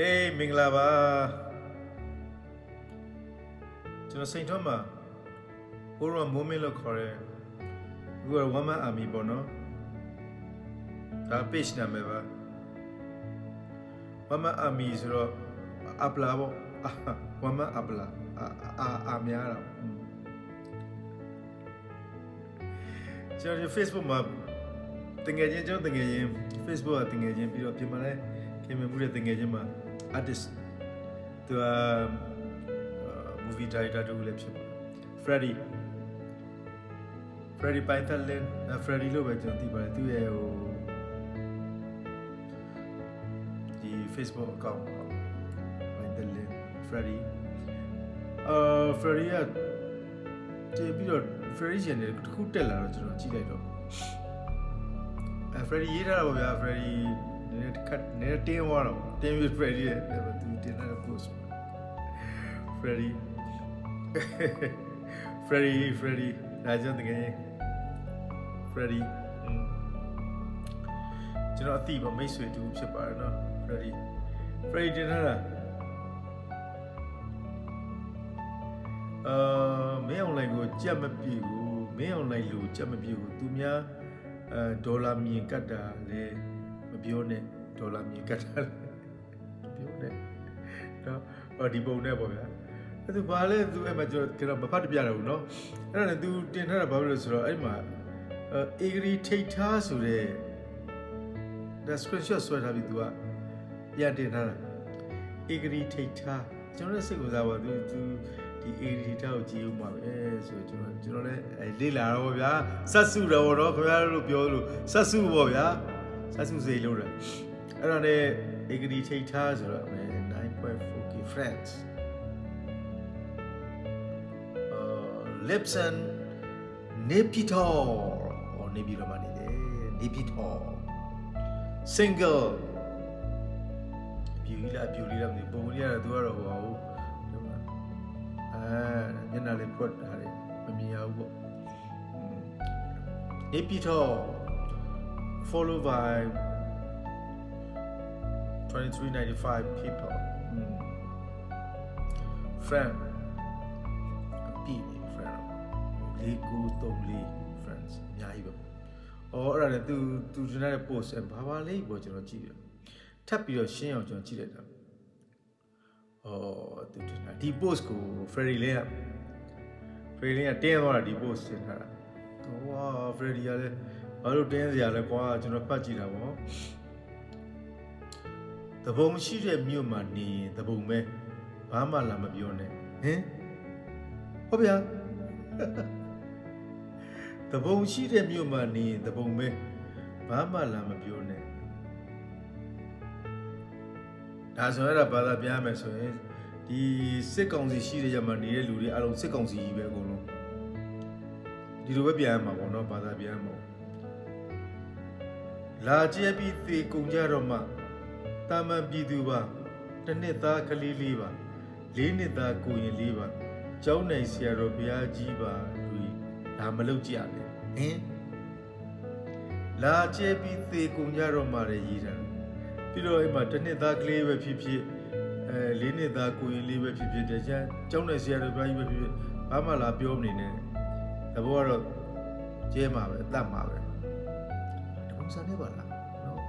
ဟေးမင်္ဂလာပါကျွန်တော်စိန်ထွန်းမှာဟိုရမိုးမင်းလို့ခေါ်ရဲအခုကဝမ်မန်အာမီပေါ့နော်ဒါ page နာမည်ပါဝမ်မန်အာမီဆိုတော့အပလာပေါ့အာဝမ်မန်အပလာအာအာအာများတော့อืมကျွန်တော်ဒီ Facebook မှာတငယ်ချင်းကျွန်တော်တငယ်ချင်း Facebook ကတငယ်ချင်းပြီးတော့ပြင်မာလဲခင်မမှုတဲ့တငယ်ချင်းမှာ artist သူက movie director တူလည်းဖြစ်ပါတယ် Freddy Freddy Python Lin Freddy လို့ပဲကျွန်တော်သိပါတယ်သူရဲ့ဟိုဒီ Facebook account ပေါ့ Python Lin Freddy အာ Freddy ကတည်ပြီးတော့ Freddy ရှင်တွေတစ်ခုတက်လာတော့ကျွန်တော်ကြည့်လိုက်တော့အဲ Freddy ရေးထားတာပေါ့ဗျာ Freddy န ည်းနည်းတစ်ခတ်နည်းနည်းတင်းသွားတော့တင်းပြီး Freddy ရဲ့သူတင်ထားတဲ့ post ပေါ့ Freddy Freddy Freddy ဒါကြောင့်တကယ် Freddy อืมကျွန်တော်အတိပါမိတ်ဆွေတူဖြစ်ပါတယ်နော် Freddy Freddy တင်ထားတာအာမင်း online ကိုကြက်မပြေဘူးမင်း online လို့ကြက်မပြေဘူးသူများအဲဒေါ်လာမြင်ကတ်တာလေမ ပြောနဲ့ဒေါ်လာမြေကတ်တာလေပြောနဲ့နော်ဒီပုံနဲ့ပေါ့ဗျာအဲ့ဒါဘာလဲသူအဲ့မှာကျွန်တော်ကျွန်တော်မဖတ်တပြရဘူးနော်အဲ့ဒါနဲ့ तू တင်ထားတာဘာဖြစ်လို့ဆိုတော့အဲ့မှာအေဂရီထိတ်ထားဆိုတဲ့ description ဆွဲထားပြီး तू ကပြန်တင်ထားတာအေဂရီထိတ်ထားကျွန်တော်စိတ်ဝင်စားပါသူသူဒီအေဂရီထားကိုကြည့်ဦးမှာပဲဆိုကျွန်တော်ကျွန်တော်လည်းလေ့လာတော့ဗျာစတ်စုတော့ဗောနော်ခင်ဗျားတို့ပြောလို့စတ်စုဗောဗျာ ဆက်စုစေလို့တယ်အဲ့ဒါနဲ့အေဂရီထိတ်ထားဆိုတော့ 9.4k friends uh, Lipson Nepitor or Nepitor မှာနေတယ် Nepitor single ပြူကြီးလားပြူလေးလားမသိဘူးပုံကြီးရတယ်သူကတော့ဟိုဟာဟိုဒီမှာအဲမျက်နှာလေးဖွက်တာလေမမြင်ရဘူးပေါ့ Nepitor followed by 2395 people mm. friend ပြည်နေ friend လေးကိုသုံးလေး friends အများကြီးပဲအော်အဲ့ဒါလည်းသူသူတင်တဲ့ post ဘာဘာလေးပေါ့ကျွန်တော်ကြည့်တယ်ထပ်ပြီးတော့ရှင်းအောင်ကျွန်တော်ကြည့်လိုက်တာအော်သူတင်တာဒီ post ကို Ferry လေးက Ferry လေးကတင်းသွားတာဒီ post တင်ထားတာဟော Ferry ကလည်း ဘာလို့တင်းစရာလဲကွာကျွန်တော်ဖတ်ကြည့်တာပေါ့။တဘုံရှိတဲ့မြို့မှာနေရင်တဘုံပဲဘာမှလာမပြောနဲ့ဟင်ဟုတ်ဗျာတဘုံရှိတဲ့မြို့မှာနေရင်တဘုံပဲဘာမှလာမပြောနဲ့ဒါဆိုရတာဘာသာပြရမယ်ဆိုရင်ဒီစစ်ကောင်စီရှိတဲ့ရမှာနေတဲ့လူတွေအလုံးစစ်ကောင်စီကြီးပဲအကုန်လုံးဒီလိုပဲပြန်ရမှာပေါ့နော်ဘာသာပြန်ရမှာပေါ့ လာကျဲပြီးသေကုန်ကြတော့မှတာမန်ပြည်သူပါတစ်နှစ်သားကလေးလေးပါလေးနှစ်သားကိုရင်လေးပါကျောင်းနိုင်ဆရာတော်ဘုရားကြီးပါလူဒါမလုပ်ကြရနဲ့ဟင်လာကျဲပြီးသေကုန်ကြတော့မှလည်းရည်တယ်ပြီးတော့အဲ့မှာတစ်နှစ်သားကလေးပဲဖြစ်ဖြစ်အဲလေးနှစ်သားကိုရင်လေးပဲဖြစ်ဖြစ်တခြားကျောင်းနိုင်ဆရာတော်ဘုရားကြီးပဲဖြစ်ဖြစ်ဘာမှလာပြောမနေနဲ့တဘောကတော့ကျဲမှာပဲတတ်မှာပဲဒီပုံ စံနဲ့ပါလားနော်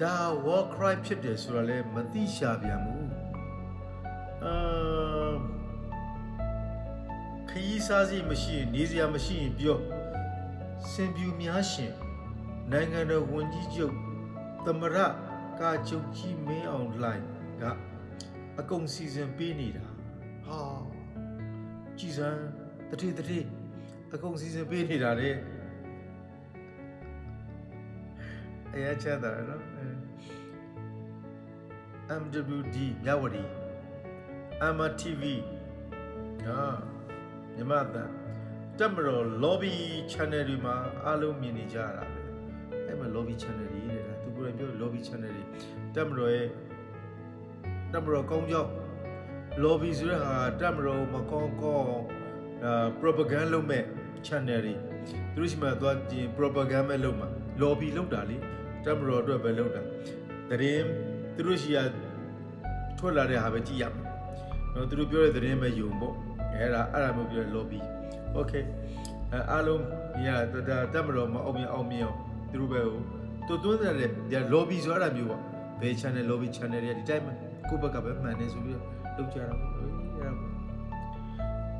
ဒါ war crime ဖြစ်တယ်ဆိုတော့လည်းမသိရှာပြန်ဘူးအာခရီးစားစီမရှိရင်နေစရာမရှိရင်ပြောစင်ပြူများရှင်နိုင်ငံတော်ဝန်ကြီးချုပ်သမရကာချုပ်ကြီးမင်းအောင်လှိုင်ကအကုန်စီစဉ်ပေးနေတာဟာကြည်စမ်းတတိတတိအကုန်စီစဉ်ပေးနေတာလေ အရချမ်းသာတယ်နော်အဲ MWD မြဝတီ AMA TV ဟာမြမတန်တက်မတော် lobby channel တွေမှာအားလုံးမြင်နေကြရတာပဲအဲ့မှာ lobby channel တွေတဲ့ဒါသူကိုယ်တိုင်ပြော lobby channel တွေတက်မတော်ရဲ့တက်မတော်ကောင်းကြောင်း lobby ဆိုတဲ့ဟာတက်မတော်မကောင်းကောင်းအာ propaganda လုပ်မဲ့ channel တွေသူတို့ရှိမှသွားကျင် propaganda မဲ့လုပ်မှာ lobby လုပ်တာလေ တက်မတော်အတွက်ပဲလုပ်တာသတင်းသူတို့ရှိရထွက်လာတဲ့ဟာပဲကြည့်ရမယ်နော်သူတို့ပြောတဲ့သတင်းပဲယုံပေါ့အဲ့ဒါအဲ့ဒါမျိုးပြော lobby okay အဲအားလုံးညဒါတက်မတော်မအောင်မြင်အောင်မြင်အောင်သူတို့ပဲဟိုတူတွန်းတဲ့ lobby ဆိုအဲ့ဒါမျိုးပေါ့ဘယ် channel lobby channel တွေဒီတိုင်းမှာကိုယ့်ဘက်ကပဲမှန်နေဆိုပြီးလုပ်ကြတာပေါ့အဲ့ဒါ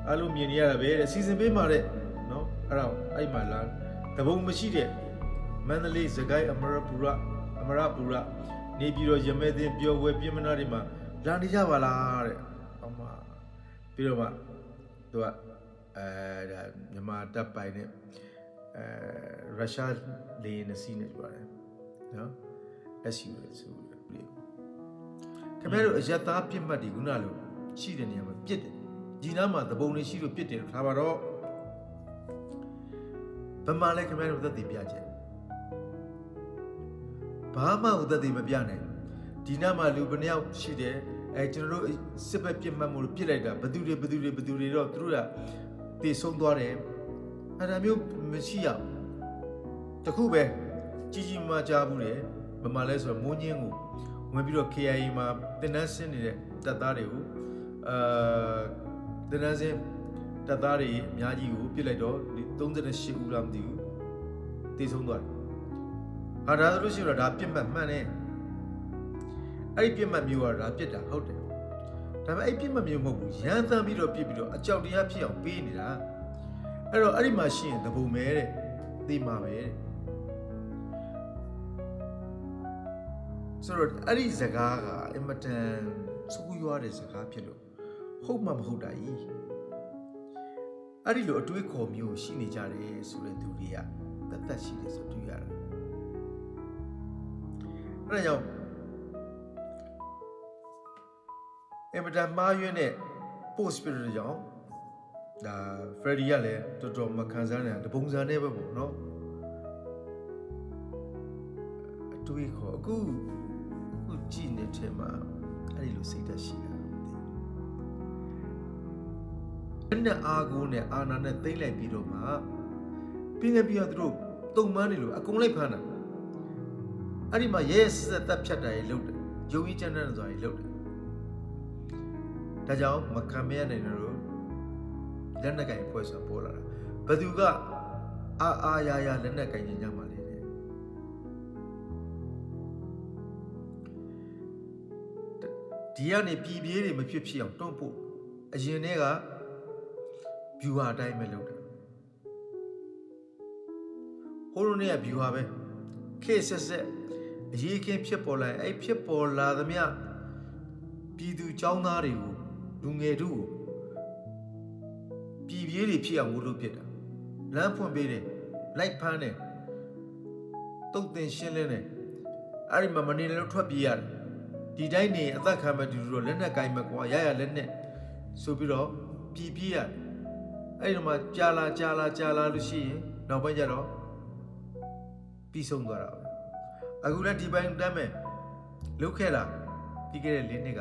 အားလုံးမြင်နေရတာပဲတဲ့စီစဉ်ပေးမှာတဲ့နော်အဲ့ဒါအဲ့မှာလာတဘုံမရှိတဲ့ မန္တလေးစကိုင်းအမရပူရအမရပူရနေပြီးတော့ရမဲသိန်းပြောဝဲပြင်မနာတွေမှာလာနေကြပါလားတဲ့အမပြီးတော့မှသူကအဲဒါမြန်မာတပ်ပိုင်နဲ့အဲရုရှားလေယာဉ်နဲ့စီးနေကြတယ်နော် SU လေဆိုလေခင်ဗျားတို့အရက်သားပြစ်မှတ်ဒီခုနလိုရှိတဲ့နေရာမှာပြစ်တယ်ဒီနားမှာသဘုံလေးရှိလို့ပြစ်တယ်လို့ထားပါတော့ဗမာလည်းခင်ဗျားတို့သက်သေပြချက် ဘာမှဥသက်သေမပြနိုင်ဒီနားမှာလူဘယ်နှယောက်ရှိတယ်အဲကျွန်တော်တို့စစ်ဘက်ပြစ်မှတ်မှုလို့ပြစ်လိုက်တာဘသူတွေဘသူတွေဘသူတွေတော့သူတို့ကတည်ဆုံးသွားတယ်အဲ့ဒါမျိုးမရှိရဘူးတခုပဲကြီးကြီးမားကြားဘူးတယ်ဘယ်မှာလဲဆိုတော့မိုးညင်းကိုဝင်ပြီးတော့ KIA မှာတင်နန်းဆင်းနေတဲ့တပ်သားတွေကိုအာတင်နန်းဆင်းတပ်သားတွေအများကြီးကိုပြစ်လိုက်တော့ဒီ38ဦးလားမသိဘူးတည်ဆုံးသွားတယ် ဟာဒါဆိုလို့ရှိရင်တော့ဒါပြစ်မှတ်မှန်တယ်အဲ့ဒီပြစ်မှတ်မျိုးကဒါပြစ်တာဟုတ်တယ်ဒါပေမဲ့အဲ့ပြစ်မှတ်မျိုးမဟုတ်ဘူးရန်တမ်းပြီးတော့ပြစ်ပြီးတော့အကြောက်တရားဖြစ်အောင်ပေးနေတာအဲ့တော့အဲ့ဒီမှာရှိရင်တပုံမဲတဲ့သိမှာပဲတဲ့ဆိုတော့အဲ့ဒီစကားကအင်မတန်စူးရွားတဲ့စကားဖြစ်လို့ဟုတ်မှမဟုတ်တာကြီးအဲ့ဒီလိုအတွေးခေါ်မျိုးရှိနေကြတယ်ဆိုတဲ့သူတွေကတတ်တတ်ရှိတယ်ဆိုတွေ့ရတာ အဲ့ဒါကြောင့်အင်မတန်မှားယွင်းတဲ့ post spirit ကြောင့်ဒါ Freddy ကလည်းတော်တော်မခံစားနိုင်တပုံစံနဲ့ပဲပေါ့နော်အတွေးခေါ်အခုအခုကြည့်နေတယ်မှာအဲ့ဒီလိုစိတ်ဓာတ်ရှိတာမသိဘူးနဲ့အာကိုနဲ့အာနာနဲ့သိမ့်လိုက်ပြီးတော့မှပြီးငယ်ပြီးတော့သူတို့တုံမန်းနေလို့အကုန်လိုက်ဖမ်းတာ အဲ့ဒီမှာရဲဆက်သက်ဖြတ်တာရေလုပ်တယ်ယုံကြည်ချမ်းသာဆိုတာရေလုပ်တယ်ဒါကြောင့်မခံမရနိုင်တော့လက်နက်ကင်ဖွဲ့ဆိုပေါ်လာတာဘသူကအာအာယာယာလက်နက်ကင်ညမှာလေတဲ့ဒီကနေပြည်ပြေးတွေမဖြစ်ဖြစ်အောင်တွန်းဖို့အရင်တည်းက view ဟာအတိုင်းပဲလုပ်တာဟိုလိုနေက view ဟာပဲခေတ်ဆက်ဆက် အရေးခင်းဖြစ်ပေါ်လာအဲ့ဖြစ်ပေါ်လာသမျှပြည်သူចောင်းသားတွေကိုလူငယ်တို့ကိုပြည်ပြေးတွေဖြစ်အောင်လုပ်ဖြစ်တာလမ်းဖွင့်ပေးတယ်လိုက်ဖမ်းတယ်တုတ်တင်ရှင်းလင်းတယ်အဲ့ဒီမှာမနေလည်းထွက်ပြေးရတယ်ဒီတိုင်းနေအသက်ခံမဲ့တူတူတော့လက်နဲ့ကင်မဲ့ကွာရရလက်နဲ့ဆိုပြီးတော့ပြည်ပြေးရတယ်အဲ့ဒီမှာကြာလာကြာလာကြာလာလို့ရှိရင်နောက်ပိုင်းကျတော့ပြီးဆုံးသွားတာပဲ အခုလည်းဒီပိုင်းတမ်းမဲ့လုတ်ခဲ့တာပြီးခဲ့တဲ့၄နှစ်က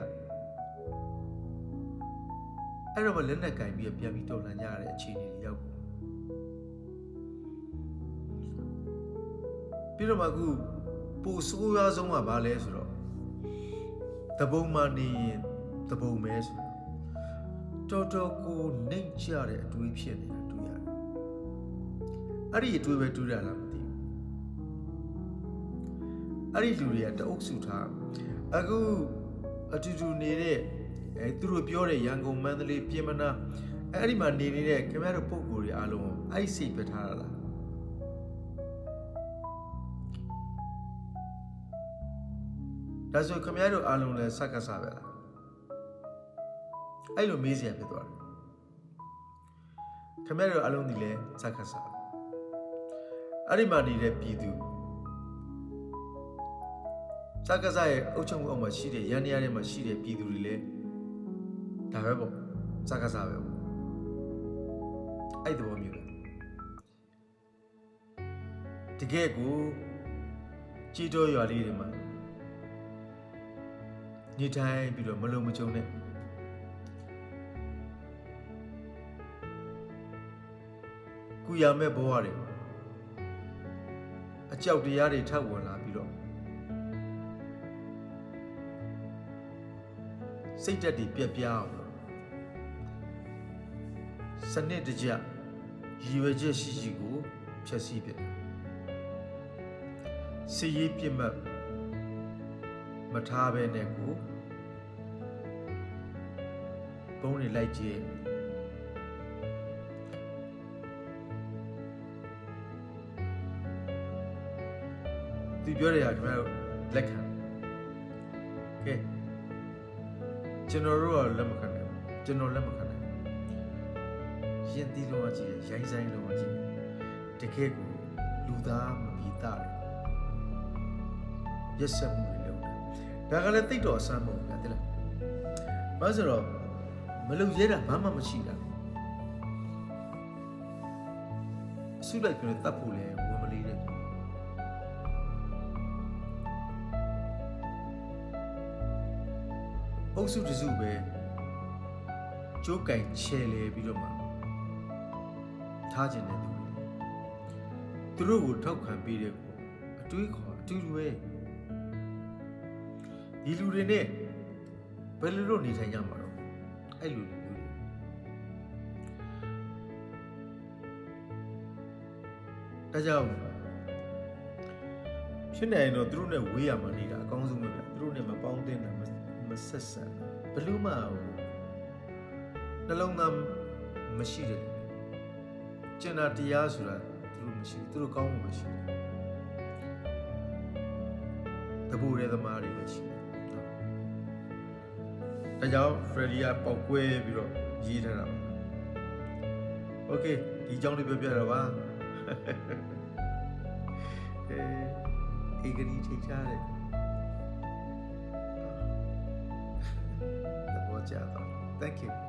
အဲ့တော့မှလက်နဲ့ကင်ပြီးပြန်ပြီးတော်လှန်ကြရတဲ့အခြေအနေတွေရောက်ကုန်ပြီးတော့မှအခုပူဆိုးရွားဆုံးကဘာလဲဆိုတော့တပုံမှနေရင်တပုံပဲဆိုတော့တော်တော်ကိုနှိမ့်ချတဲ့အတွေးဖြစ်နေတာတွေ့ရတယ်အဲ့ဒီအတွေးပဲတွေ့ရလားမသိဘူး အဲ့ဒီလူတွေကတအုပ်စုထားအခုအတူတူနေတဲ့အဲသူတို့ပြောတဲ့ရန်ကုန်မန္တလေးပြင်မနာအဲ့ဒီမှာနေနေတဲ့ခင်ဗျားတို့ပုံကိုယ်တွေအားလုံးအဲ့စိတ်ပဲထားရလားဒါဆိုခင်ဗျားတို့အားလုံးလည်းစက္ကစပဲလားအဲ့လိုမေးစရာဖြစ်သွားတယ်ခင်ဗျားတို့အားလုံးဒီလဲစက္ကစအဲ့ဒီမှာနေတဲ့ပြည်သူ စက္ကစရဲ့အုပ်ချုပ်မှုအောက်မှာရှိတဲ့ရန်နေရာထဲမှာရှိတဲ့ပြည်သူတွေလည်းဒါပဲပေါ့စကားစားပဲပေါ့အဲ့ဒီဘောမျိုးပဲတကယ်ကိုကြည်တော်ရွာလေးတွေမှာနေထိုင်ပြီးတော့မလုံမချုံနဲ့ကုရမဲ့ဘဝတွေအကြောက်တရားတွေထပ်ဝင်လာ စိတ်ဓာတ်တွေပြက်ပြားအောင်လို့စနစ်တကျရည်ရွယ်ချက်ရှိရှိကိုဖြည့်ဆည်းပြတယ်စီရေးပြစ်မှတ်မထားဘဲနဲ့ကိုပုံးနေလိုက်ကြည့်သူပြောတယ်ဟာခင်ဗျားတို့လက်ခံကဲ ကျွန်တော်တို့ကလက်မခံနိုင်ဘူးကျွန်တော်လက်မခံနိုင်ဘူးရင်သီးလုံးဝကြည့်ရရိုင်းဆိုင်လုံးဝကြည့်တကယ်ကိုလူသားမပြီးသားတယ်ရက်ဆက်မှုတွေလုပ်တာဒါကလည်းတိတ်တော်အဆန်းမဟုတ်ဘူးဗျာတိလားဘာလို့ဆိုတော့မလုပ်ရဲတာဘာမှမရှိတာအစုလိုက်ပြောတတ်ဖို့လဲ အုပ်စုတစုပဲကြိုးကင်ချဲလေပြီးတော့မှထားခြင်းတဲ့သူတွေသူတို့ကိုထောက်ခံပေးတဲ့ကိုအတွေးခေါ်အတူတူပဲဒီလူတွေနဲ့ဘယ်လိုလုပ်နေထိုင်ကြမှာတော့အဲ့လူလူတွေဒါကြောင့်ဖြစ်နေရင်တော့သူတို့နဲ့ဝေးရမှနေတာအကောင်းဆုံးပဲဗျသူတို့နဲ့မပေါင်းတင်တာ မဆက်ဆံဘလို့မှနှလုံးသားမရှိတယ်ကျင်နာတရားဆိုတာသူတို့မရှိသူတို့ကောင်းမှုမရှိတပူရဲသမားတွေပဲရှိဒါကြောင့် Freddy ကပေါက်ကွဲပြီးတော့ရေးထားတာပါ Okay ဒီအကြောင်းလေးပြောပြတာပါအဲဧကတိထိတ်ချားတယ် သဘောကျသွား Thank you